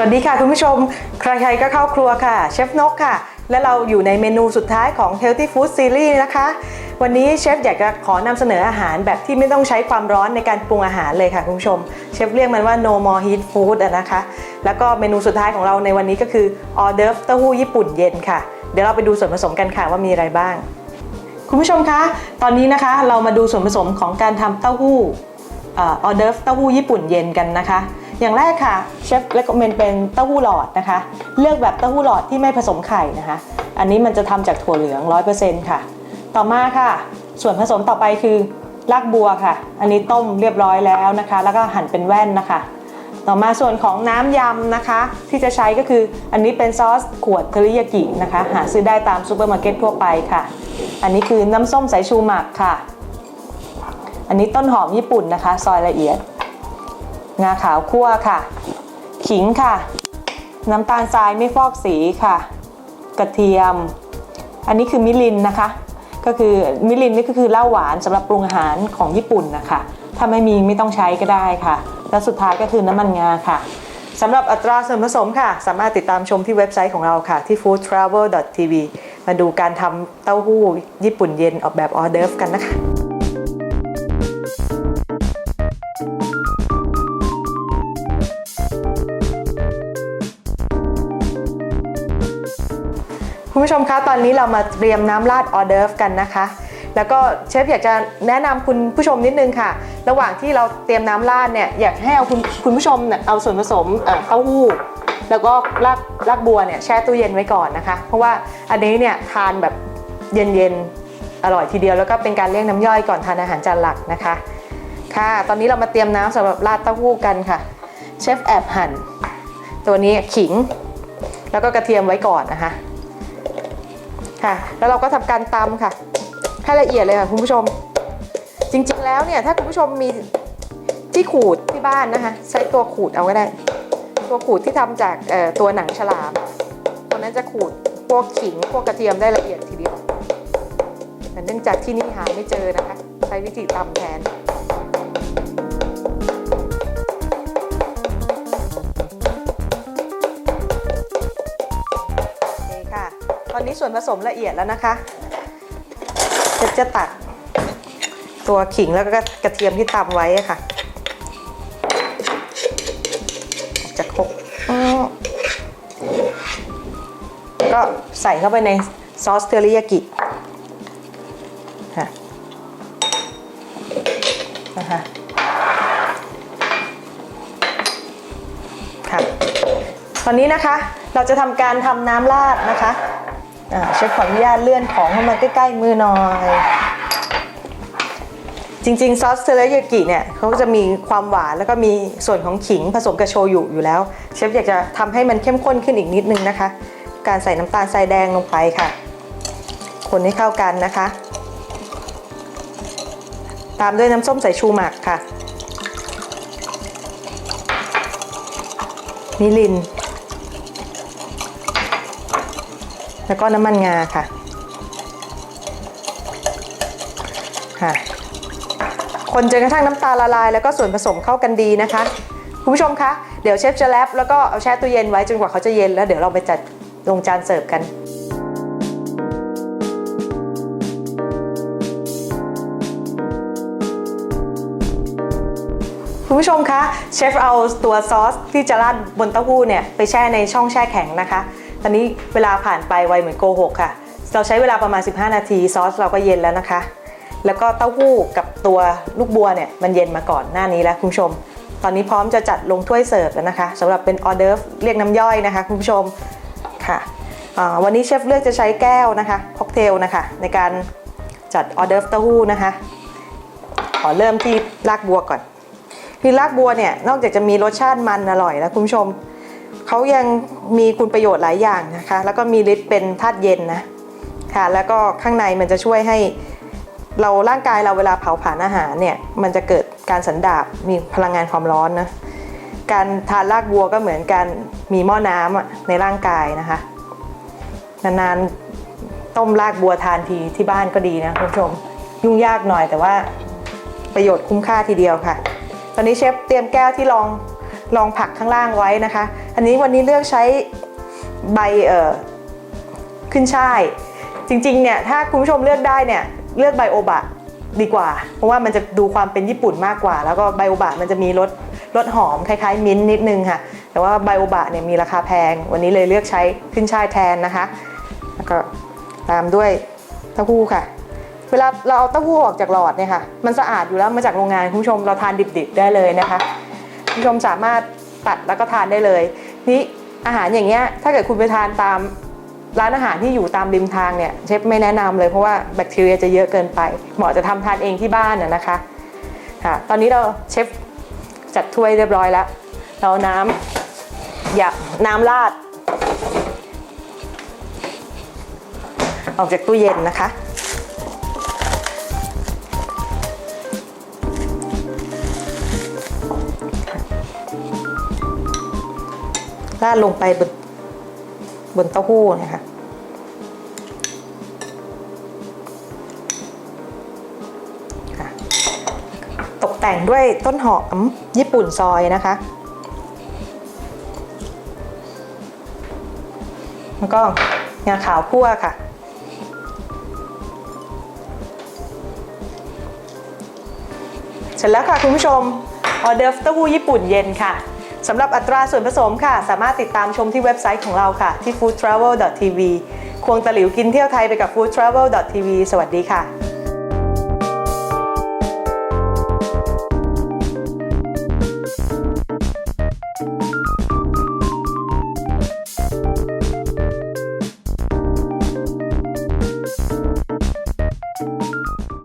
วัสดีค่ะคุณผู้ชม ใครๆก็เข้าครัวค่ะ เชฟนกค่ะ และเราอยู่ในเมนูสุดท้ายของ Healthy Food Series นะคะ วันนี้เชฟอยากจะขอนำเสนออาหารแบบที่ไม่ต้องใช้ความร้อนในการปรุงอาหารเลยค่ะคุณผู้ชม เชฟเรียกมันว่า no more heat food นะคะ แล้วก็เมนูสุดท้ายของเราในวันนี้ก็คือออเดิร์ฟเต้าหู้ญี่ปุ่นเย็นค่ะ เดี๋ยวเราไปดูส่วนผสมกันค่ะว่ามีอะไรบ้าง คุณผู้ชมคะ ตอนนี้นะคะเรามาดูส่วนผสมของการทำเต้าหู้ออเดิร์ฟเต้าหู้ญี่ปุ่นเย็นกันนะคะ อย่างแรกค่ะเชฟเล c ก m เมนเป็นเต้าหู้หลอดนะคะ เลือกแบบเต้าหู้หลอดที่ไม่ผสมไข่นะคะ อันนี้มันจะทำจากถั่วเหลือง 100%ค่ะ ต่อมาค่ะ ส่วนผสมต่อไปคือรากบัวค่ะ อันนี้ต้มเรียบร้อยแล้วนะคะ แล้วก็หั่นเป็นแว่นนะคะ ต่อมาส่วนของน้ำยำนะคะ ที่จะใช้ก็คืออันนี้เป็นซอสขวดเทริยากินะคะ หาซื้อได้ตามซูเปอร์มาร์เก็ตทั่วไปค่ะ อันนี้คือน้ำส้มสายชูหมักค่ะ อันนี้ต้นหอมญี่ปุ่นนะคะ ซอยละเอียด งาขาวคั่วค่ะ ขิงค่ะ น้ำตาลทรายไม่ฟอกสีค่ะ กระเทียม อันนี้คือมิรินนะคะ ก็คือมิรินนี่ก็คือเหล้าหวานสำหรับปรุงอาหารของญี่ปุ่นนะคะ ถ้าไม่มีไม่ต้องใช้ก็ได้ค่ะ และสุดท้ายก็คือน้ำมันงาค่ะสำหรับอัตราส่วนผสมค่ะ สามารถติดตามชมที่เว็บไซต์ของเราค่ะ ที่ foodtravel.tv มาดูการทำเต้าหู้ญี่ปุ่นเย็นออกแบบออเดิร์ฟกันนะคะ คุณผู้ชมคะตอนนี้เรามาเตรียมน้ำราดออเดิร์ฟกันนะคะ แล้วก็เชฟอยากจะแนะนำคุณผู้ชมนิดนึงค่ะ ระหว่างที่เราเตรียมน้ำราดเนี่ยอยากให้เอาคุณคุณผู้ชมเนี่ยเอาส่วนผสมเต้าหู้แล้วก็รากรากบัวเนี่ยแช่ตู้เย็นไว้ก่อนนะคะ เพราะว่าอันนี้เนี่ยทานแบบเย็นๆอร่อยทีเดียวแล้วก็เป็นการเลี่ยงน้ำย่อยก่อนทานอาหารจานหลักนะคะ ค่ะ ตอนนี้เรามาเตรียมน้ำสำหรับราดเต้าหู้กันค่ะเชฟแอบหั่นตัวนี้ขิง แล้วก็กระเทียมไว้ก่อนนะคะ ค่ะ แล้วเราก็ทำการตำค่ะให้ละเอียดเลยค่ะคุณผู้ชม จริงๆแล้วเนี่ยถ้าคุณผู้ชมมีที่ขูดที่บ้านนะคะ ใช้ตัวขูดเอาก็ได้ ตัวขูดที่ทำจากตัวหนังฉลามตัวนั้นจะขูดพวกขิงพวกกระเทียมได้ละเอียดทีเดียวแต่เนื่องจากที่นี่หาไม่เจอนะคะ ใช้วิธีตำแทน ส่วนผสมละเอียดแล้วนะคะจะจะตัดตัวขิงแล้วก็กระเทียมที่ตำไว้ค่ะจากครกก็ใส่เข้าไปในซอสเทอริยากิค่ะนะคะค่ะ ตอนนี้นะคะเราจะทำการทำน้ำราดนะคะ อ่าเชฟขออนุญาตเลื่อนของให้มันใกล้ๆมือหน่อย จริงๆ ซอสเทอริยากิเนี่ยเขาจะมีความหวานแล้วก็มีส่วนของขิงผสมกับโชยุอยู่แล้ว เชฟอยากจะทำให้มันเข้มข้นขึ้นอีกนิดนึงนะคะ การใส่น้ำตาลทรายแดงลงไปค่ะ คนให้เข้ากันนะคะ ตามด้วยน้ำส้มสายชูหมักค่ะมิลิน แล้วก็น้ำมันงาค่ะค่ะ คนจนกระทั่งน้ำตาลละลาย แล้วก็ส่วนผสมเข้ากันดีนะคะ คุณผู้ชมคะ เดี๋ยวเชฟจะแรปแล้วก็เอาแช่ตู้เย็นไว้จนกว่าเขาจะเย็นแล้วเดี๋ยวเราไปจัดลงจานเสิร์ฟกันคุณผู้ชมคะเชฟเอาตัวซอสที่จะราดบนเต้าหู้เนี่ยไปแช่ในช่องแช่แข็งนะคะ ตอนนี้เวลาผ่านไปไวเหมือนโกหกค่ะ เราใช้เวลาประมาณ 15 นาทีซอสเราก็เย็นแล้วนะคะ แล้วก็เต้าหู้กับตัวลูกบัวเนี่ยมันเย็นมาก่อนหน้านี้แล้วคุณผู้ชม ตอนนี้พร้อมจะจัดลงถ้วยเสิร์ฟแล้วนะคะสำหรับเป็นออเดิร์เรียกน้ำย่อยนะคะ คุณผู้ชมค่ะวันนี้เชฟเลือกจะใช้แก้วนะคะค็อกเทลนะคะ ในการจัดออเดิร์เต้าหู้นะคะ ขอเริ่มที่รากบัวก่อน คือรากบัวเนี่ยนอกจากจะมีรสชาติมันอร่อยแล้วคุณผู้ชม เขายังมีคุณประโยชน์หลายอย่างนะคะ แล้วก็มีฤทธิ์เป็นธาตุเย็นนะค่ะแล้วก็ข้างในมันจะช่วยให้เราร่างกายเราเวลาเผาผลาญอาหารเนี่ยมันจะเกิดการสันดาบมีพลังงานความร้อนนะการทานรากบัวก็เหมือนการมีหม้อน้ำในร่างกายนะคะนานๆต้มรากบัวทานทีที่บ้านก็ดีนะคุณผู้ชมยุ่งยากหน่อยแต่ว่าประโยชน์คุ้มค่าทีเดียวค่ะ ตอนนี้เชฟเตรียมแก้วที่รองรองผักข้างล่างไว้นะคะ อันนี้วันนี้เลือกใช้ใบเอ่อขึ้นช่าย จริงๆเนี่ยถ้าคุณผู้ชมเลือกได้เนี่ยเลือกไบโอบะดีกว่า เพราะว่ามันจะดูความเป็นญี่ปุ่นมากกว่า แล้วก็ไบโอบะมันจะมีรสรสหอมคล้ายๆมิ้นท์นิดนึงค่ะ แต่ว่าไบโอบะเนี่ยมีราคาแพง วันนี้เลยเลือกใช้ขึ้นช่ายแทนนะคะ แล้วก็ตามด้วยเต้าหู้ค่ะ เวลาเราเอาเต้าหู้ออกจากหลอดเนี่ยค่ะ มันสะอาดอยู่แล้วมาจากโรงงานคุณผู้ชมเราทานดิบๆได้เลยนะคะคุณผู้ชมสามารถตัดแล้วก็ทานได้เลย นี่อาหารอย่างเงี้ยถ้าเกิดคุณไปทานตามร้านอาหารที่อยู่ตามริมทางเนี่ยเชฟไม่แนะนำเลยเพราะว่าแบคทีเรียจะเยอะเกินไปเหมาะจะทำทานเองที่บ้านน่ะนะคะค่ะตอนนี้เราเชฟจัดถ้วยเรียบร้อยแล้ว เราน้ำอยาน้ำราด ออกจากตู้เย็นนะคะ ราดลงไปบนบนเต้าหู้นะคะตกแต่งด้วยต้นหอมญี่ปุ่นซอยนะคะ แล้วก็งาขาวคั่วค่ะ เสร็จแล้วค่ะคุณผู้ชมออเดอร์ฟเต้าหู้ญี่ปุ่นเย็นค่ะ สำหรับอัตราส่วนผสมค่ะ สามารถติดตามชมที่เว็บไซต์ของเราค่ะ ที่ foodtravel.tv ควงตะหลิวกินเที่ยวไทยไปกับ foodtravel.tv สวัสดีค่ะ